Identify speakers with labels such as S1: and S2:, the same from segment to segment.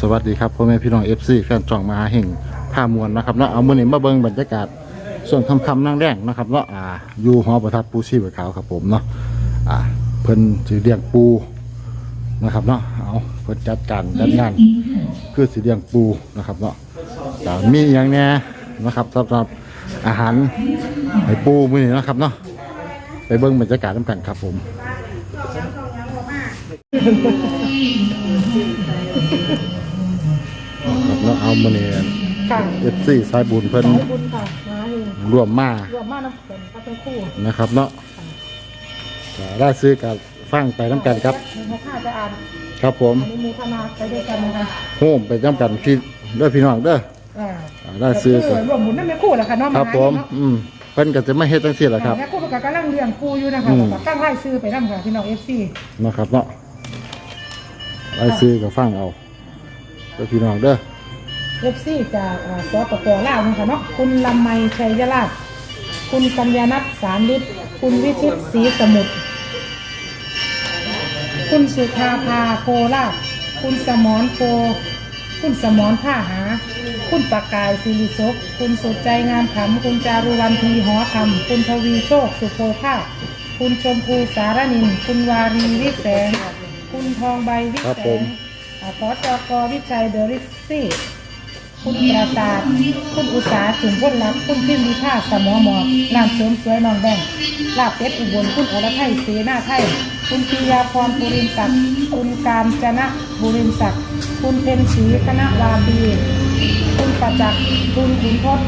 S1: สวัสดีครับพ่อแม่พี่น้องเอฟซีแฟนจ่องมาเห่งผ้ามวลนะครับเนาะเอามื่อนี้มาเบิ่งบรรยากาศส่วนคำคำนั่งแดงนะครับเนาะอ่าอยู่หอประทัดปูชีพขาวครับผมเนาะอ่าเพิ่นสีเลี้ยงปูนะครับเนาะเอาเพิ่นจัดการจัดงานคือสีเลี้ยงปูนะครับเนาะแต่มีอย่างแน่นะครับสำหรับอาหารให้ปูมื้อนี้นะครับเนาะไปเบิ่งบรรยากาศน้ำกันครับผม เนาะเอามื้อนี้
S2: ค่ะ
S1: เอฟซีสายบุญเพิ่น
S2: ขอบคุณค่ะมาเอง
S1: ร่วมมาร
S2: วมมากน้ำฝนก็เป็นคู่
S1: นะครับเนาะก็ได้ซื้อกับฟังไปน้ำกันครับ
S2: มีหัวข้าจะอ่าน
S1: ครับผม
S2: อันนี้มีคณะไปด้วยกันนะคะ
S1: โฮมไปน้ำกันพี่เด้อพี่น้องเด้อ
S2: อ่า
S1: อ่าได้ซื้อ
S2: ก็
S1: กัน
S2: รวมหมุนนั่นแม่คู่แหละค่ะเน้อง
S1: ครับผมอืมเพิ่นก็จะไม่เฮ็ดจังซี่แหละครับ
S2: แม่คู่กับกำลังเลี้ยงคู่อยู่นะคะ
S1: อืม
S2: ตั้งไล่ซื้อไปนั่ค่ะพี่น้องเอฟซี
S1: นะครับเนาะได้ซื้อกับฟังเอาเด้อพี่น้องเด้อ
S2: เอฟซีจากอ่าสปปลาวนะคะเนาะคุณลำไมชัยราช คุณกัญญานัทสามฤทธิ์คุณวิชิตศรีสมุทรคุณสุธาภาโคราชคุณสมรโพคุณสมรผ้าหา คุณประกายสิริศกคุณสุดใจงามขำคุณจารุวันทีหอคำคุณทวีโชคสุโภภาคคุณชมพูสารนิน คุณวารีวิแสง คุณทองใบวิ
S1: ครับ
S2: แส
S1: ผม
S2: งอ่าขอจกวิชัยเดอริสซี่ คุณปราสาทคุณอุตสาห์จุ่มพ้นรักคุณพิมพิผ้าสมอหมอกร้านเสริมสวยนองแบงลาบเป็ดอุบลคุณอรไทยเสนาไทยคุณปิยาพรบุรินทร์ศักดิ์คุณการจนะบุรินทร์ศักดิ์คุณเพนศรีคณะวาปีคุณประจักษ์คุณขุนทศ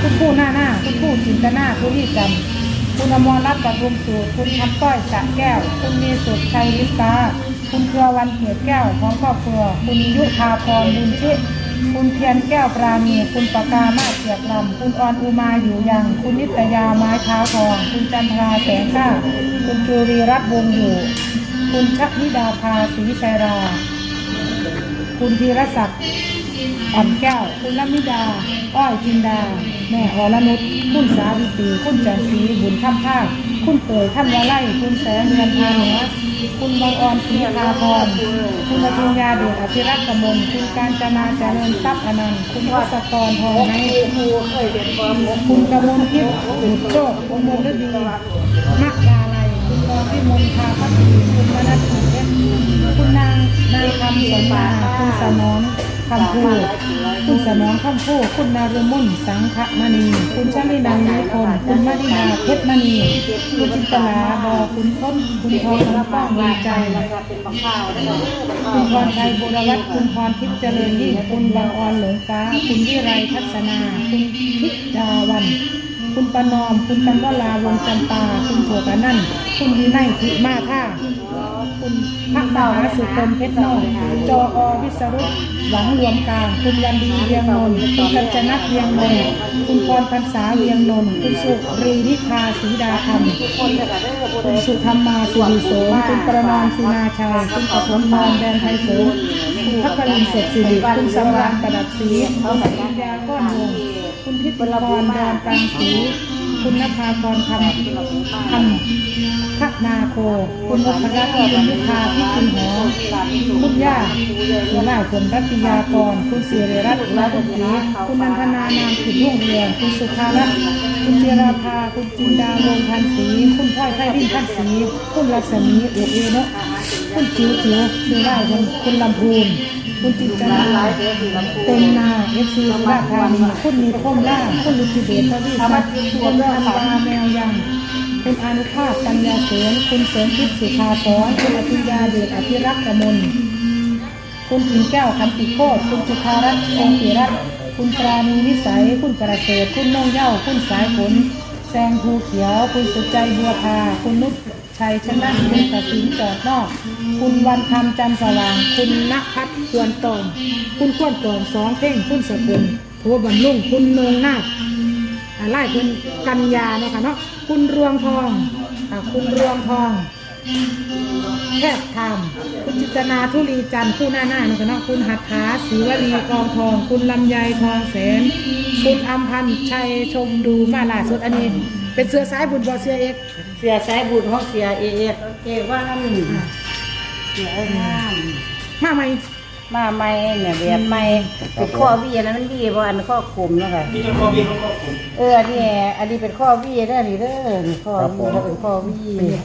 S2: คุณผู้หน้าหน้า คุณผู้จินตนาคุณที่จำคุณอมรรัตน์ประทุมสูตรคุณคำต้อยสะแก้ว คุณมีสุดชัยลิตาคุณเครือวันเกียรติแก้วพร้อมครอบครัว คุณยุพาพรบุญชิต คุณเทียนแก้วปราณีคุณปากามาเกียรติลำคุณออนอุมาอยู่ยัง คุณนิตยาไม้เท้าทอง คุณจันทราแสงข้าคุณจูรีรัตน์วงอยู่ คุณชักนิดาภาศรีชัยรา คุณธีรศักดิ์อ่อนแก้ว คุณลมิดา อ้อยจินดา แม่อรนุชคุณสาวิตีคุณจันทรีบุญข้ามภาค คุณเตยท่านวาไล่คุณแสงเงินพาเหนือคุณบางออนศรีคาพรคุณปทุมยาเดชอภิรัตน์กมลคุณการจนาเจริญทรัพย์อนันต์คุณวัศกรทองในคุณกมลทิพย์บุตรโชคคุณมลฤดีมะดาลัยคุณกรพิมลพาพัฒนีคุณมนัสสุเคุณนางนางคำสมมาคุณสมร คำพูคุณสมรคำพูคุณนารมุนสังฆมณี คุณชลินันนิพนธ์คุณมณิดาเพชรมณี คุณจินตลาบอคุณพ้น คุณทองกระป้องวาใจ คุณพรชัยบุรวัตรคุณพรทิพย์เจริญยิ่งคุณบางออนหลงฟ้า คุณวิไรทัศนา คุณทิดาวันคุณประนอม คุณกันวลาวงจำปา คุณโสกานั่น คุณวินัยธิมาท่า คุณพระมหาสุคนเพชรนอกจออวิสรุตหวังรวมกลาง คุณวันดีเวียงนนท์คุณกัญจนัทเวียงนนท์คุณพรพันษาเวียงนนท์คุณสุรีนิพาศรีดาธรรมคุณสุธรรมาสุริโสมคุณประนอมศินาชัยคุณปฐมพรแดนไทยโสมคุณพักรินเศรษฐศิริคุณสำราญประดับศรีคุณปัญญาก้อนวงคุณทิพย์พรดนกลางศรี คุณนภาพรคำคำพักนาโค คุณนพรัตน์คุณยุพาพิคุณหอคุณย่าคุณลาคุณรัตยากร คุณศิริรัตน์รัตน์ศรีคุณนันทนานามขิดรุ่งเรืองคุณสุภารัตน์คุณเจราภา คุณจินดาวงพันศรีคุณพ่อยไพรินพันศรีคุณรัศมีอุเอเนาะคุณจิ๋วจิ๋วชื่อได้คุณคุณลำพูน คุณจิตจันทร์เต็มนาเอฟซีสุราษฎร์ธานีคุณมีคมล่าคุณลุจิเดชพระวิสัทคุณพันวาแมวยังคุณอนุภาพปัญญาเสนคุณเสริมทิพย์สุภาพรคุณอภิญญาเดชอภิรักษ์กมลคุณถิงแก้วคำติโคตรคุณจุธารัตน์คงติรัตน์คุณปราณีวิสัย คุณประเสริฐคุณน้องเย้าคุณสายฝนแซงภูเขียว คุณสุดใจบัวพาคุณนุช ชัยชนะเมตสินจอดนอก คุณวันคำจันสว่าง คุณณพัฒน์ควรตอง คุณควรตองสองเพ่งคุณสกุลโทบำรุงคุณเนืองนาคอ่าไล่คุณกัญญาเนาะค่ะเนาะคุณรวงทองอ่าคุณรวงทอง แพทย์ธรรม คุณจิตนาทุลีจันทร์ผู้หน้าหน้าเนาะค่ะเนาะคุณหัตถาศรีวลีกองทอง คุณลำไยทองแสน คุณอัมพันธ์ชัยชมดูมาล่าสุดอันนี้ เป็นเสือสายบุญบอเสือเอก
S3: เสียสายบุญของเสียเอเอสเอว่านั่นเสียงาม
S2: มาไหม
S3: มาใหม่เนี่ยแบบใหม่เป็นข้อวีอันนั้นมันวีเพราะอันข้อคุมเนาะค่ะ
S4: มีแต่ข้อมีข้อคุม
S3: เอออันนี้อันนี้เป็นข้อวีเด้อนี่เด้อนี่ข้อวีแล้วเป็นข้อวี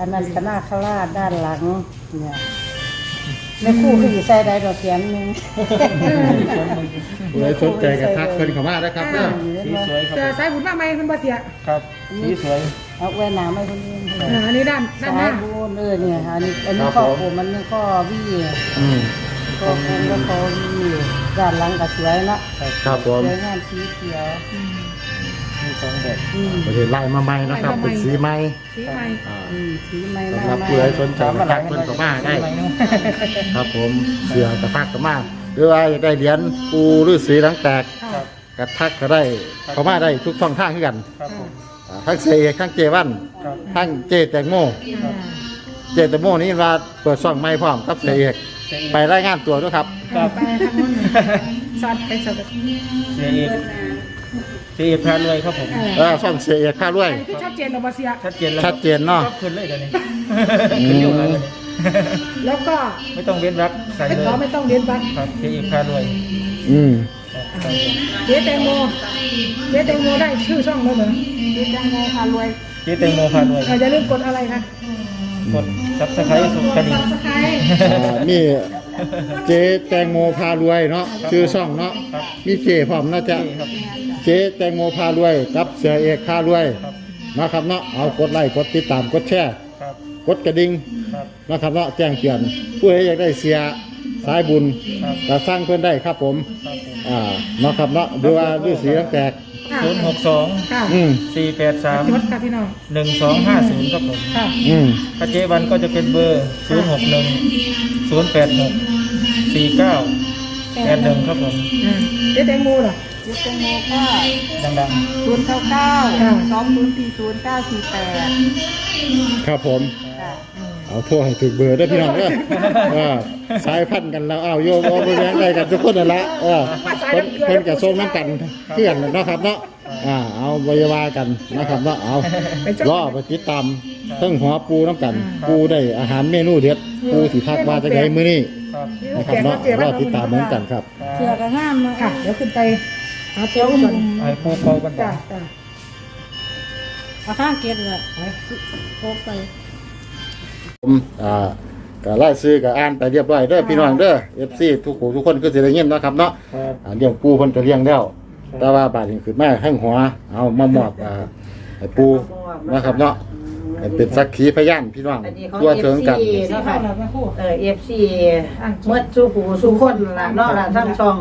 S3: อันนั้นคณะคราชด้านหลังเนี่ยแม่ครู่คืออยู่ใส่ได้ดอกเขียนหนึง
S1: ผู้ใดสนใจก็ทักเพิ่นเข้ามาได้อครับเด้อ
S4: สีสวยค
S2: เสือ
S4: รับ
S2: สายบุญมาไหมคุณบาเสีย
S4: ครับสีสวย
S3: เอาแว่นหนาไม่คนนี้
S2: อ่าอันนี้ด้านด้านห
S3: สา
S2: น้า
S3: ยบูนเออเนี่ยค่ะอันนี้อันนี้ข้อคุมมันนี่ข้อวี
S1: อืม
S3: ข้อคุมแล้วข้อวีด้านหลังก็สวยเนาะ
S1: ครับผม
S3: สวยงามสีเขียว
S4: มีสองแบบ
S3: อืม
S1: ประเทศไล่มาใหม่นะครับเป็นสีใหม่
S2: สีไทย
S1: อ่า
S3: อืมสีไม้มา
S1: สำหรับ
S3: มา
S1: ผู้ใดสนใจก็ทักเพิ่นเข้ามาได้ครับผมเสือกระทักก็มาหรือว่าอยากได้เหรียญปูฤาษีหลังแตก
S2: ค่ะ
S1: กระทักก็ได้เข้ามาได้ทุกช่องทางคือกัน
S4: ครับผม
S1: อ่าทั้งเสเอกทั้งเจวัน
S4: ครับ
S1: ทั้งเจแตงโม
S2: อ่า
S1: เจแตงโมนี่ว่าเปิดช่องไม่พร้อมกับเสเอก ไปรายงานตัวด้วยครับ
S4: ครับ
S2: ไปทางนู้นสัตว์ไปสัตว์
S4: เสียเอกเสียเอกพารวยครับผม
S1: เออช่องเสเอกข้ารวย
S2: อันนี้คือชัดเจนเราบาเสีย
S4: ชัดเจนแล้ว
S1: ชัดเจนเนาะ
S4: ครับขึ้นเลยเดี๋ยวนี้
S1: อืม
S4: ขึ้นอยู่แล้วเดี๋ยวนี้
S2: แล้วก็
S4: ไม่ต้องเว้นรักใส่
S2: ไม่
S4: เลย
S2: ขอไม่ต้องเรียนบัตร
S4: ครับเสียเอกพารวย
S1: อืม
S4: ครับครับผม
S2: เจ๊แตงโมเจ๊แตงโมได้ชื่อช่องแล้วเหรอเจ๊แตงโมพารวย
S4: เจ๊แตงโมพารวย
S2: อ่าอย่าลืมกดอะไรคะ
S4: กดซับสไครต์สุดกระดิ่ง
S2: ซับสไครต์
S1: อ่านี่เจแตงโมพารวยเนาะชื่อช่องเนาะ
S4: ครับ
S1: มีเจพร้อมนะจ๊ะ
S4: นี่ครับ
S1: เจแตงโมพารวยกับเสือเอกพารวย
S4: ครับ
S1: นะครับเนาะเอากดไลค์กดติดตามกดแชร์
S4: ครับ
S1: กดกระดิ่ง
S4: ครับ
S1: นะครับเนาะแจ้งเตือนผู้ใดอยากได้เสียสายบุญ
S4: ครับ
S1: ก็สร้างเพื่อนได้ครับผม
S4: ครับผม
S1: อ่าเนาะครับเนาะดูว่าฤาษีตั้งแตก
S2: ค่ะ
S4: ศูนย์หกสอง
S2: ค่ะ
S1: อืม
S4: สี่แปดสาม
S2: จดค่ะพี่น้อง
S4: หนึ่งสองห้าศูนย์ครับผม
S2: ค่ะ
S1: อืม
S4: ถ้าเจวันก็จะเป็นเบอร์ศูนย์หกหนึ่งศูนย์แปดหกสี่เก้าแปดหนึ่งครับผม
S2: อ่าเจ๊แตงโมเหรอ
S3: ยุคแตงโมก็
S4: ดัง
S3: ศูนย์เก้าเก้า
S2: ค่ะ
S3: สองศูนย์สี่ศูนย์เก้าสี่แปด
S1: ครับผม
S3: ค่ะ
S1: เอาโทรให้ถึกเบอร์ได้อพี่น้องเด้อเออสายพันธุ์กันแล้วเอาโยมเอาไปแบ่งได้กันทุกคนนั่นละเออเพิ่นเพิ่นกับส่งน้ำกันเพื่อนเนาะครับเนาะอ่าเอาบริวากันนะครับเนาะเอารอไปติดตามเทั้งหัวปูน้ำกัน ปูได้อาหารเมนูเด็ดปูสิทักว่าจะไงมื้อนี้
S4: ๆครับ
S1: นะครับเนาะรอติดตามเหมือนกันครับ
S3: เสือกระห้ามเนาะ
S2: ค่ะ เดี๋ยวขึ้นไปหาตัวก่อน
S4: ไอ้ปูเป่ากัน
S2: จ้า
S4: จ้ะ
S2: จ้า
S3: เอาข้างเก็บเลยโคกไป
S1: ผมอ่าก็ไล่ซื้อก็อ่านไปเรียบร้อยเด้อพี่น้องเด้อ FC ทุกผู้ทุกคนก็สิได้ยินเนาะครับเนาะ
S4: ครับ
S1: อ่าเลี้ยงปูเพิ่นก็เลี้ยงแล้ว แต่ว่าบาดนี้ขึ้นมาแห้งหัวเอามามอบอ่าให้ปูนะครับเนาะให้เป็นสักขีพยานพี่น้อง
S3: อันนี้ของ
S1: ทั่วถึงกัน
S3: FC
S2: เนาะค่ะเราแม่คู่
S3: เออเอฟซีเมื่อสู้หูสู้คนล่ะเนาะล่ะทั้งช่อง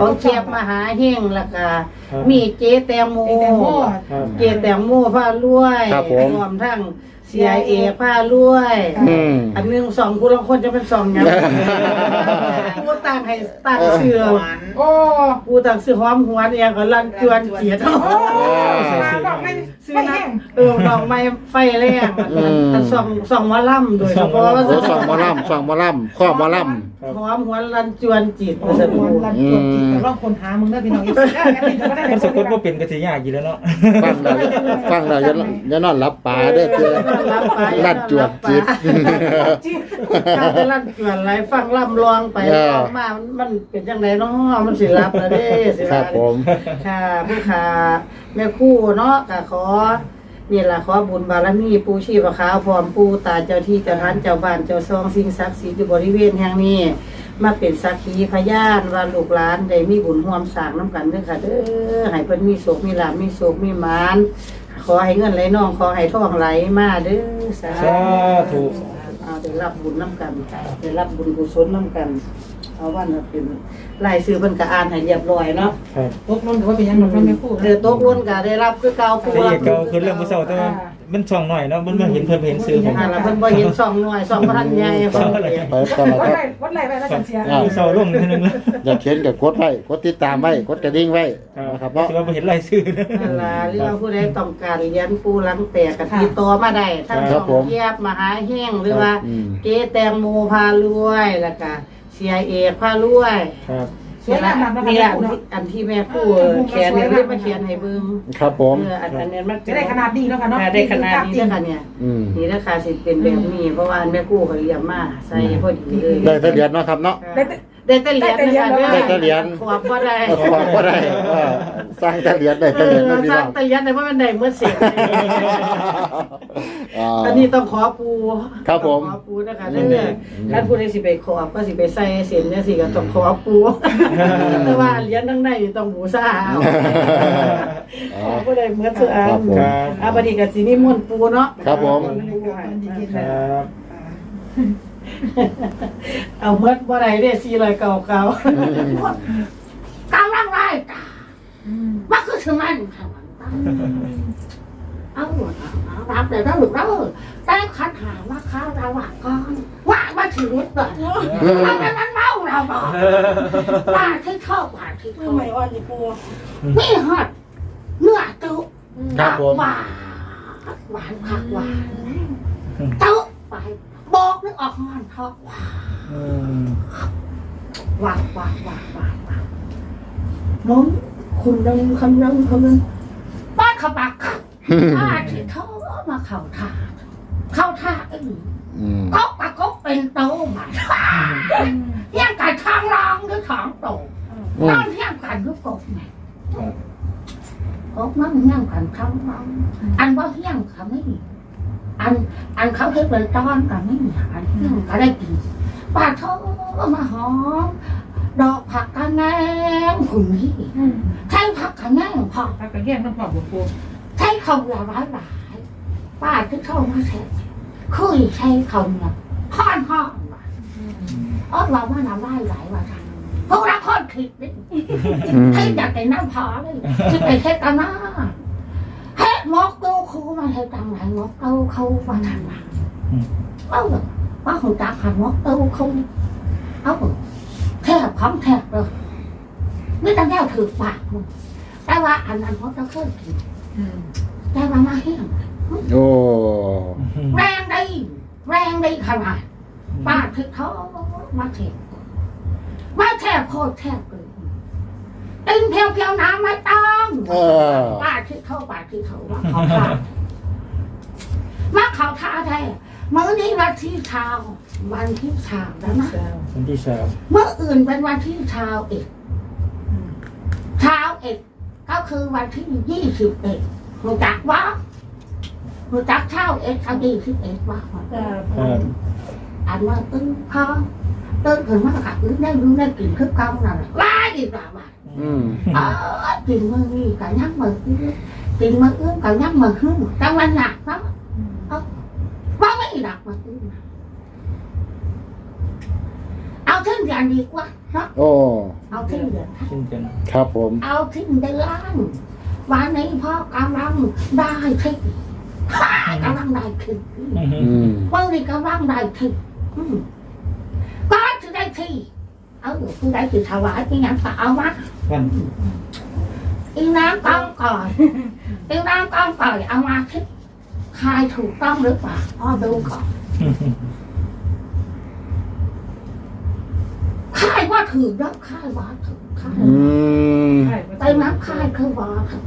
S3: ของเชียบมหาเฮงแล้วก็มีเจ๊แตงโม
S2: เจ๊แตงโม
S4: ครับ
S3: เจ๊แตงโมผ้ารวย
S1: ครับผม
S3: รวมทั้ง เสียเอผ้ารวย
S1: อืม
S3: อันหนึงสองคุณละคนจะเป็นสองอย่างกูตั้งให้ตั้งเสือ
S2: โอ้
S3: กูตั้งเสือหอมหัวเนี่ยก็ลันจวนเกียรติ
S2: บอกให้
S3: ซื้อ
S2: ไม่
S3: นะ
S2: แห้ง
S3: เออดอกไม้ไฟแรงอันสองสองหมอลำโดยเฉพาะ
S1: โอ้สองหมอลำสองหมอลำข้อหมอล
S3: หอมหัวลันจวนจิต
S2: โอ้โหรันจวนจิตแต่ว่าคนหามึงได้พี่น้องอีกสิได้แอดมินจะไม่ได้
S4: มันสะกดว่าเป็นกระสียากอยู่แล้วเนาะำ
S1: ฟังแล้วฟังแล้วอย่าอย่านอนหลับปลาเด้อเจ้ลัดจวดจิต
S3: ถ้าจะลั่นจวนไรฟังล่ำลองไป
S1: เออ
S3: ออกมามันเป็นจังไดเนาะมันสิรับแล้วเด้สิ
S1: ครับผม
S3: ค่ะผู้ค้าแม่คู่เนาะก็ขอ นี่ล่ะขอบุญบารมีปูชีพขาวพร้อมปูตาเจ้าที่เจ้าทานเจ้าบ้านเจ้าซองสิ่งศักดิ์สิทธิ์อยู่บริเวณแห่งนี้ มาเป็นสักขีพยานว่าลูกหลานได้มีบุญร่วมสร้างน้ำกันเด้อค่ะเด้อให้เพิ่นมีโศกมีลาภมีโศกมีหมานขอให้เงินไหลนองขอให้ทองไหลมาเด้อสา
S4: สาธุ
S3: เอาได้รับบุญน้ำกันได้รับบุญกุศลน้ำกัน เอาว่าน่ะเป็น รายชื่อเพิ่นก็อ่านให้เรียบร้อยเนาะ
S4: ครับ
S2: ตกลงถือว่าเป็นยังไงน้องแม่คู่
S3: เออตกลงก็ได้รับคือเก่าผู้
S4: เสียเอกเก่าคือเรื่องมือเศร้าแต่ว่ามันช่องหน่อยเนาะมันมาเห็นเพิ่นเห็นซื้อผม
S3: อ่าแล้วเพิ่นบ่เห็นสองหน่วยสองพันใหญ่เพิ่นเห็น
S1: ไปตลอด
S2: วัด
S1: ค
S2: ไร
S1: รับ
S2: วัดไรไปแล้วกันเสีย
S1: อ่า
S4: มือเศร้าลงนิดนึงแล้ว
S1: อยากเขียนกับกดไว้กดติดตามไว้กดกระดิ่งไว้นะครับเนาะ
S4: ถือว่าบ่เห็นรายชื่อนะ
S3: นั่นล่ะหรือว่าผู้ใดต้องการเรียนปูหลังแตกก็ติดต่อมาได้ทั้ง
S1: ค
S3: ส
S1: รับ
S3: อง
S1: ผม
S3: เทียบมหาแห้งหรือว่า
S1: อืม
S3: เจ๊แตงโมพารวยแล้วก็ เสียเอกพารวย
S4: ครับ
S3: นี่ละนี่ละอันที่อันที่แม่ครู่เขียนเนี่ยเรียกมาเขียนให้เบิ่ง
S1: ครับผม
S3: เอออันอันนี้มัน
S2: จะได้ขนาดดีแล้วกันเนาะ
S3: ค่ะได้ขนาดนี้แล้วค่ะเนี่ย
S1: อืม
S3: นี่ราคาสิเป็นแบบนี้เพราะว่าอันแม่กู้เขาเรียกมาใส่พอดีเลย
S1: ได้ทะเบียนเนาะครับเนาะ
S3: ได้
S5: ได้แต่เหรียญนะคะ
S1: ได้แต่เหรียญ
S5: ขวบบ่ได้
S1: เออขวางก็ได้ว่าสร้างแต่เหรียญได้
S5: เอ
S1: แต่เหรียญ
S5: อ
S1: นะพี่
S5: สร้า
S1: น้
S5: ง
S1: อง
S5: แต่เหรียญได้เพราะมันได้เมื่อเสร็จ
S1: อ่า
S5: อันนี้ต้องขอปู
S1: ครับผม
S5: ต้องขอปูนะคะเด้อท่านผู้ใดสิไปขอบก็สิไปใส่เส้นเนี่ยสิก็ต้องขอปูแต่ว่าเหรียญทั้งในนี่ต้องบูชาเอา
S1: อ๋อ
S5: ขอผู้ใดเหมื่อนสุอั
S1: ครั
S5: น
S1: บผม
S4: ครับ
S5: อาบัดนี้ก็สินิมนต์ปูเนาะ
S1: ครับผม
S4: ครับ
S5: เอาเมื่อบ่ได้เด้400เก่าเก่าๆกำลังไรจ้ามันคือสมันค่ะ เอาหมดเอารับแต่ถ้าหลุดแล้วได้คัดหาว่าข้าวเราว่าก่อนว่ามาชีวิตก่อนทำไมมันเมาเราบอกว่าที่ชอบว่าที่ชอบ
S2: ไม่อ่อนสิปู
S5: นี่ฮอดเนื้อจุ
S1: ครับผม
S5: หวานหวานผักหวานจุไปบอกนึกออกมันทอกหวาน
S4: อืม
S5: หวานหวานหวานหวานหวานน้องคุณนึงคำนึงคำนึงป้าขบัก ขับป้าที่เขามาเข่าท่าเข้าท่าเอง
S1: อืม
S5: ก็ปะก็เป็นโตมายังกันทางรองหรือทางโต
S1: อืม
S5: นั่นยังกันหรือกบไง
S4: ครับ
S5: กบนั่นยังกันทางรองอันว่าเฮี้ยงเขาไม่มีอันอันเขาเทเป็นตอนกันไม่มีอันเฮี้ยงก็ได้กินป้าเธอมาหอมดอกผักกระแนงคุณพี่ใช้ผักกระแนงพอ
S2: ถ้าก็แย่งน้ำพอบ่ปู
S5: ใช้คำละร้ายหลายป้าที่เข้ามาแทนคุยใช้คำละพ่อนพ่อนว่ะอ้อเราว่าน้ำลายไหลว่าทางพวกเราคนผิดนี่
S1: อืม
S5: ให้อยากได้น้ำพอเลยที่ไปเทศกันนะเฮ็ดมอกตู้ครูมาเฮ็ดจังไหนมอกตู้เขาว่าทางหลังเอาเถอะว่าของจักหันมอกตู้เขาเอาเถอะแทบคำแทบเลยไม่ต้องแก้วถือปากมึงแต่ว่าอันนั้นเขาจะเคยกิน แต่ว่ามาแห้ง
S1: โอ้
S5: แรงดีแรงดีขนาดป้าถึกท้อมาแทบมาแทบโคตรแทบเลยตึงเพียวเพียวๆน้ำไม่ต้อง
S1: เออ
S5: ป้าถึกท้อป้าถึกท้อว่าเขาท่ามาเขาท่าแท้เมื่อนี้วันที่เช้าวันที่เช้าแล้วนะ
S4: วันที่สาม
S5: เมื่ออื่นเป็นวันที่เช้าเอกเช้าเอก ก็คือวันที่ยี่สิบเอ็ดรู้จักว่ารู้จักเช้าเอกเอายี่สิบเอ็ดว่า
S2: จ้า
S4: ครับ
S5: อันว่าตึ้งพอตึ้งถึงมาขับอึ้งได้รู้ได้กลิ่นคึกเก้านั่นแหละว้ายดีกว่าว่า
S1: อืม
S5: เออกลิ่นมือนี่กับยักมืออื้อกลิ่นมืออื้อกับยักมือขึ้นแต่มันหนักเนาะว่าไม่หนักมืออื้อนะเอาทิ้งเดือนดีกว่า เนาะ
S1: โอ้
S5: เอาทิ้งเดือน
S4: เช่นกัน
S1: ครับผม
S5: เอาทิ้งเดือนวันนี้พ่อกำลังได้ทิ้งกำลังได้ทิ้ง
S1: อืม
S5: วันนี้กำลังได้ทิ้งอืมก็จะได้ที่เอาผู้ใดจะถวายที่ยังก็เอามา
S4: วัน
S5: อีน้ำก้องก่อนอีน้ำก้องก่อนเอามาที่ใครถูกต้องหรือเปล่าพ่อดูก่อนใคร ว่าถือแล้วใครว่าถือใคร
S1: อืม
S2: ใช่
S5: ไต้น้ำใครคือว่าถือ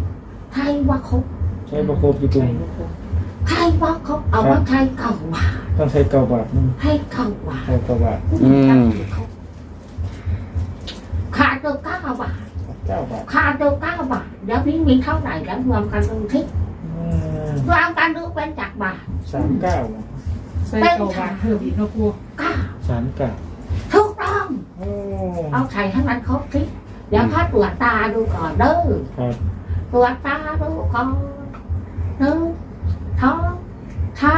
S5: ใครว่าครบ
S4: ใช้ประโคบญี่ปุ่น
S5: ใครว่าครบเอาว่าใครเก่าว่า
S4: ต้องใช้เก้าบาทนึง
S5: ให้เก่าว่า
S4: ใช้เก้าบาท
S5: ขาดตัวเก้าบาท
S4: เก้าบาท
S5: ขาดตัวเก้าบาทเดี๋ยวนี้มีเท่าไหร่แล้วรวมกันดูที่
S4: อืม
S5: รวมกันดูเป็นจากบาท
S4: สามเก้า
S2: ใส่เกาบาทเพิ่มอีกเนาะปู
S5: เก้า
S4: สามเก้า
S5: ถูกต้อง
S4: โอ้
S5: เอาใส่ให้มันครบสิเดี๋ยวพ่อตรวจตาดูก่อนเด้อ
S4: ครับ
S5: ตรวจตาดูก่อนเด้อท้องเท้า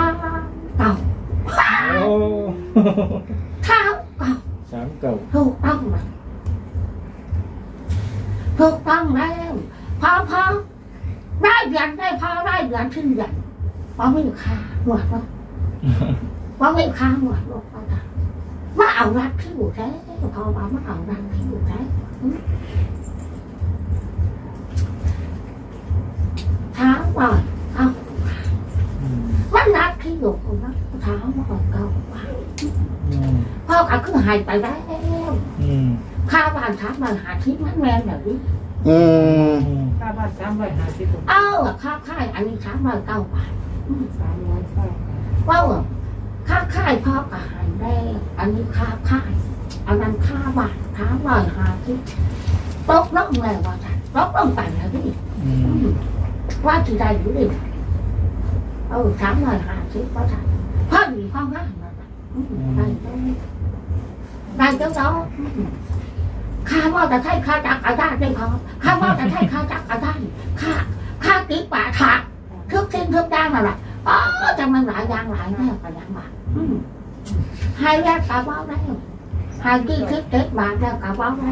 S5: เก่า
S4: โอ้
S5: เท้าเก่า
S4: สามเก้า
S5: ถูกต้องไหมถูกต้องแล้วพอพอได้เดือนได้พอได้เดือนขึ้นเดือนพอไม่ค่าหมวดเนาะพอไม่ค่าหมวดลงไปจ้ะ มาเอารักที่อยู่แท้พอมามาเอารักที่อยู่แท้อืมเท้าก่อนเอา
S4: อืม
S5: มันรักที่อยู่ของนักเท้ามาก่อนเก่าว่า
S4: อืม
S5: พ่อก็คือหายไปแล้ว
S4: อืม
S5: ข้าวบ้านทักมาหาที่มันแมนแบบนี้
S1: อืม
S4: อืม
S2: ค่าบ้านสามร้อยห้าสิบ
S5: เอ้าข้าวค่ายอันนี้ช้างมาเก้าบาท
S2: สามร้อยเก้า
S5: ว่าข้าวค่ายพ่อก็หา ยแม่อันนี้ข้าค่ายอันนั้นค่าบาทค่าลอยหาที่ตกล่องแล้วว่าจ้ะตกล่องไปแล้วนี่ว่าที่ใดอยู่ดิเออสามลอยหาที่ว่าจ้ะพ่อหนีพ่อง่ายมาจ้ะได้เจ้าได้เจ้าเจ้าข้าว่าจะใช่ข้าจักอาญาได้พอข้าว่าจะใช่ข้าจักอาญาข้าข้าติดป่าถากทุกสิ่งทุกอย่างนั่นแหละอ๋อจะมันหลายอย่างหลายแน่กันอย่างบ้า อืมให้แรกกะว่าได้ให้กี่คิดเจ็ดบาทแล้วกะว่าได้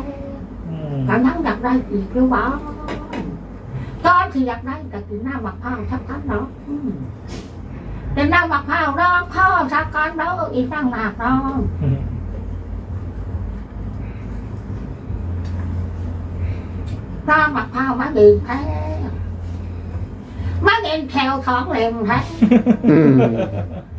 S4: อืม
S5: กำลังอยากได้อีกหรือเปล่าตอนที่อ